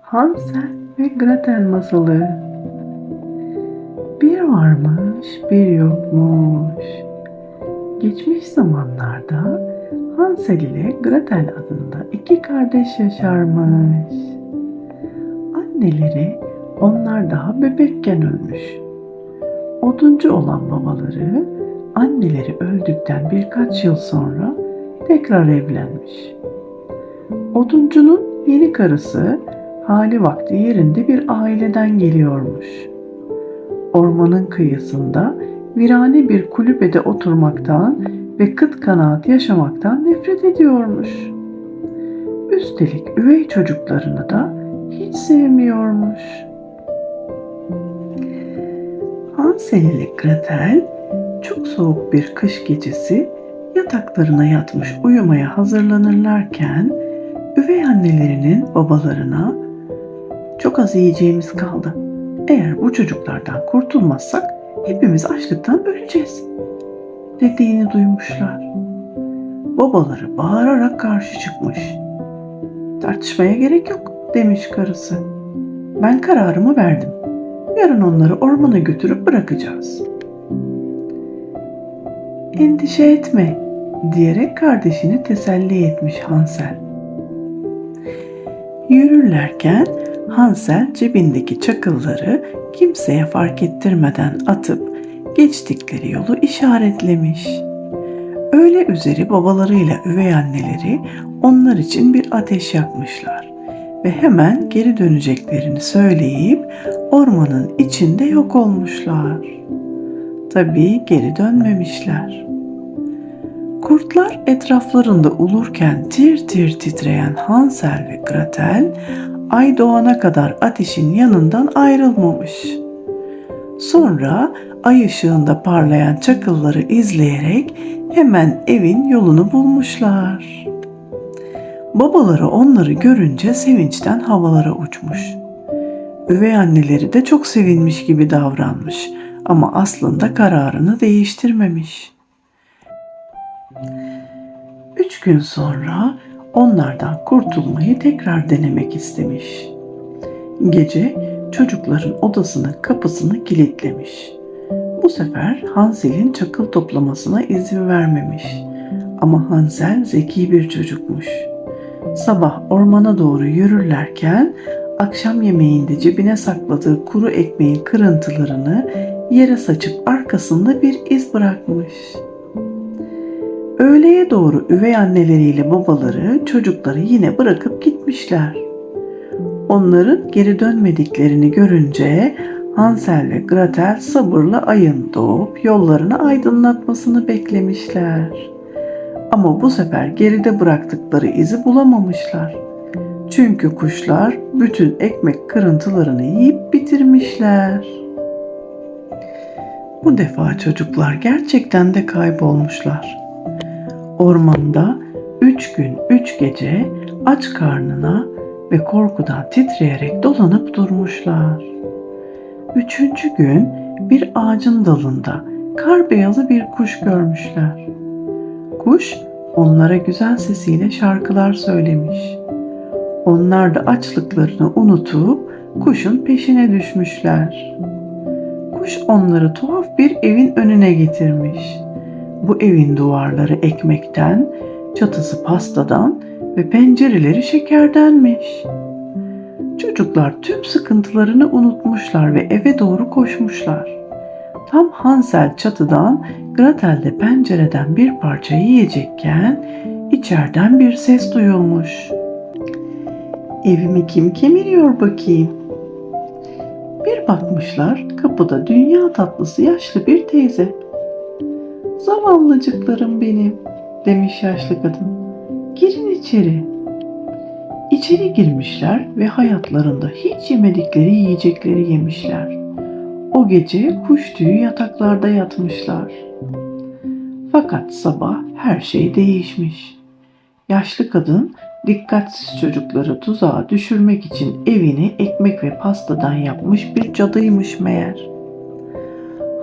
Hansel ve Gretel masalı. Bir varmış, bir yokmuş. Geçmiş zamanlarda Hansel ile Gretel adında iki kardeş yaşarmış. Anneleri onlar daha bebekken ölmüş. Oduncu olan babaları anneleri öldükten birkaç yıl sonra tekrar evlenmiş. Oduncunun yeni karısı hali vakti yerinde bir aileden geliyormuş. Ormanın kıyısında virane bir kulübede oturmaktan ve kıt kanaat yaşamaktan nefret ediyormuş. Üstelik üvey çocuklarını da hiç sevmiyormuş. Hansel ile Gretel çok soğuk bir kış gecesi yataklarına yatmış uyumaya hazırlanırlarken üvey annelerinin babalarına çok az yiyeceğimiz kaldı. Eğer bu çocuklardan kurtulmazsak hepimiz açlıktan öleceğiz dediğini duymuşlar. Babaları bağırarak karşı çıkmış. Tartışmaya gerek yok demiş karısı. Ben kararımı verdim. Yarın onları ormana götürüp bırakacağız. Endişe etme diyerek kardeşini teselli etmiş Hansel. Yürürlerken Hansel cebindeki çakılları kimseye fark ettirmeden atıp geçtikleri yolu işaretlemiş. Öyle üzeri babalarıyla üvey anneleri onlar için bir ateş yakmışlar ve hemen geri döneceklerini söyleyip ormanın içinde yok olmuşlar. Tabii geri dönmemişler. Kurtlar etraflarında ulurken tir tir titreyen Hansel ve Gretel ay doğana kadar ateşin yanından ayrılmamış. Sonra ay ışığında parlayan çakılları izleyerek hemen evin yolunu bulmuşlar. Babaları onları görünce sevinçten havalara uçmuş. Üvey anneleri de çok sevinmiş gibi davranmış ama aslında kararını değiştirmemiş. Üç gün sonra onlardan kurtulmayı tekrar denemek istemiş. Gece çocukların odasının kapısını kilitlemiş. Bu sefer Hansel'in çakıl toplamasına izin vermemiş. Ama Hansel zeki bir çocukmuş. Sabah ormana doğru yürürlerken akşam yemeğinde cebine sakladığı kuru ekmeğin kırıntılarını yere saçıp arkasında bir iz bırakmış. Öğleye doğru üvey anneleriyle babaları çocukları yine bırakıp gitmişler. Onların geri dönmediklerini görünce Hansel ve Gretel sabırla ayın doğup yollarını aydınlatmasını beklemişler. Ama bu sefer geride bıraktıkları izi bulamamışlar. Çünkü kuşlar bütün ekmek kırıntılarını yiyip bitirmişler. Bu defa çocuklar gerçekten de kaybolmuşlar. Ormanda üç gün üç gece aç karnına ve korkudan titreyerek dolanıp durmuşlar. Üçüncü gün bir ağacın dalında kar beyazı bir kuş görmüşler. Kuş onlara güzel sesiyle şarkılar söylemiş. Onlar da açlıklarını unutup kuşun peşine düşmüşler. Kuş onları tuhaf bir evin önüne getirmiş. Bu evin duvarları ekmekten, çatısı pastadan ve pencereleri şekerdenmiş. Çocuklar tüm sıkıntılarını unutmuşlar ve eve doğru koşmuşlar. Tam Hansel çatıdan, Gretel de pencereden bir parça yiyecekken içeriden bir ses duyulmuş. Evimi kim kemiriyor bakayım? Bir bakmışlar kapıda dünya tatlısı yaşlı bir teyze. Zavallıcıklarım benim demiş yaşlı kadın. Girin içeri. İçeri girmişler ve hayatlarında hiç yemedikleri yiyecekleri yemişler. O gece kuş tüyü yataklarda yatmışlar. Fakat sabah her şey değişmiş. Yaşlı kadın dikkatsiz çocukları tuzağa düşürmek için evini ekmek ve pastadan yapmış bir cadıymış meğer.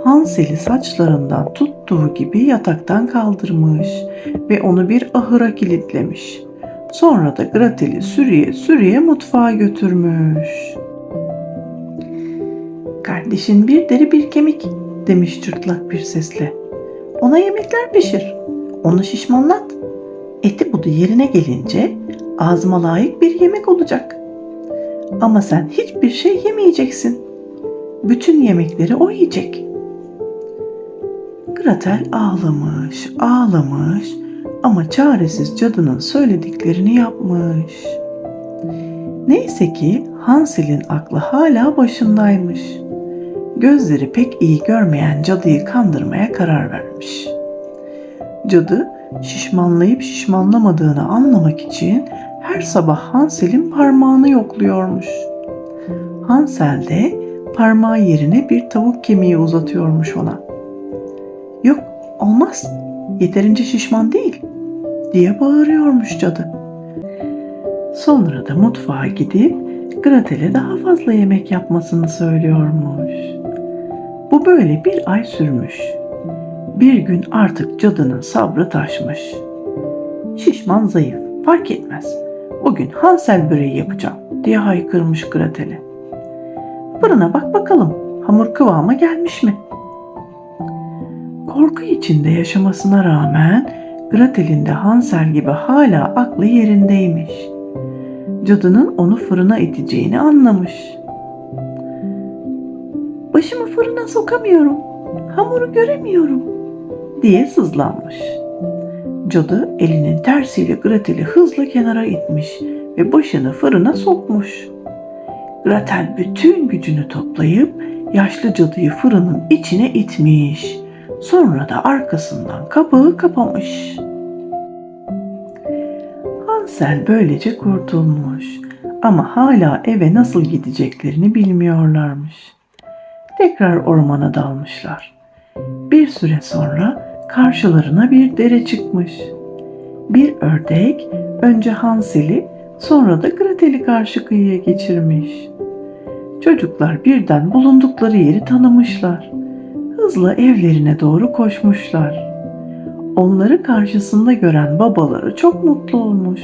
Hansel'i saçlarından tuttuğu gibi yataktan kaldırmış ve onu bir ahıra kilitlemiş. Sonra da Gretel'i sürüye sürüye mutfağa götürmüş. Kardeşin bir deri bir kemik demiş çırtlak bir sesle. Ona yemekler pişir. Onu şişmanlat. Eti budu yerine gelince ağzıma layık bir yemek olacak. Ama sen hiçbir şey yemeyeceksin. Bütün yemekleri o yiyecek. Gretel ağlamış, ağlamış ama çaresiz cadının söylediklerini yapmış. Neyse ki Hansel'in aklı hala başındaymış. Gözleri pek iyi görmeyen cadıyı kandırmaya karar vermiş. Cadı şişmanlayıp şişmanlamadığını anlamak için her sabah Hansel'in parmağını yokluyormuş. Hansel de parmağı yerine bir tavuk kemiği uzatıyormuş ona. Yok olmaz yeterince şişman değil diye bağırıyormuş cadı. Sonra da mutfağa gidip Gretel'e daha fazla yemek yapmasını söylüyormuş. Bu böyle bir ay sürmüş. Bir gün artık cadının sabrı taşmış. Şişman zayıf fark etmez. Bugün Hansel böreği yapacağım diye haykırmış Gretel'e. Fırına bak bakalım hamur kıvama gelmiş mi? Korku içinde yaşamasına rağmen Gretel'in de Hansel gibi hala aklı yerindeymiş. Cadının onu fırına iteceğini anlamış. Başımı fırına sokamıyorum. Hamuru göremiyorum diye sızlanmış. Cadı elinin tersiyle Gretel'i hızla kenara itmiş ve başını fırına sokmuş. Gretel bütün gücünü toplayıp yaşlı cadıyı fırının içine itmiş. Sonra da arkasından kapağı kapamış. Hansel böylece kurtulmuş ama hala eve nasıl gideceklerini bilmiyorlarmış. Tekrar ormana dalmışlar. Bir süre sonra karşılarına bir dere çıkmış. Bir ördek önce Hansel'i sonra da Gretel'i karşı kıyıya geçirmiş. Çocuklar birden bulundukları yeri tanımışlar. Hızla evlerine doğru koşmuşlar. Onları karşısında gören babaları çok mutlu olmuş.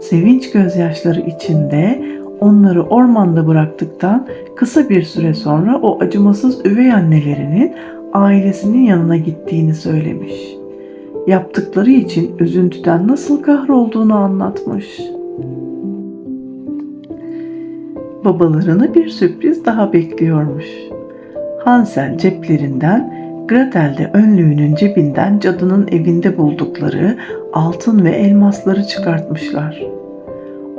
Sevinç gözyaşları içinde onları ormanda bıraktıktan kısa bir süre sonra o acımasız üvey annelerinin ailesinin yanına gittiğini söylemiş. Yaptıkları için üzüntüden nasıl kahrolduğunu anlatmış. Babalarını bir sürpriz daha bekliyormuş. Hansel ceplerinden, Gretel de önlüğünün cebinden cadının evinde buldukları altın ve elmasları çıkartmışlar.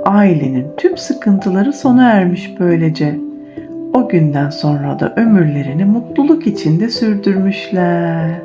Ailenin tüm sıkıntıları sona ermiş böylece. O günden sonra da ömürlerini mutluluk içinde sürdürmüşler.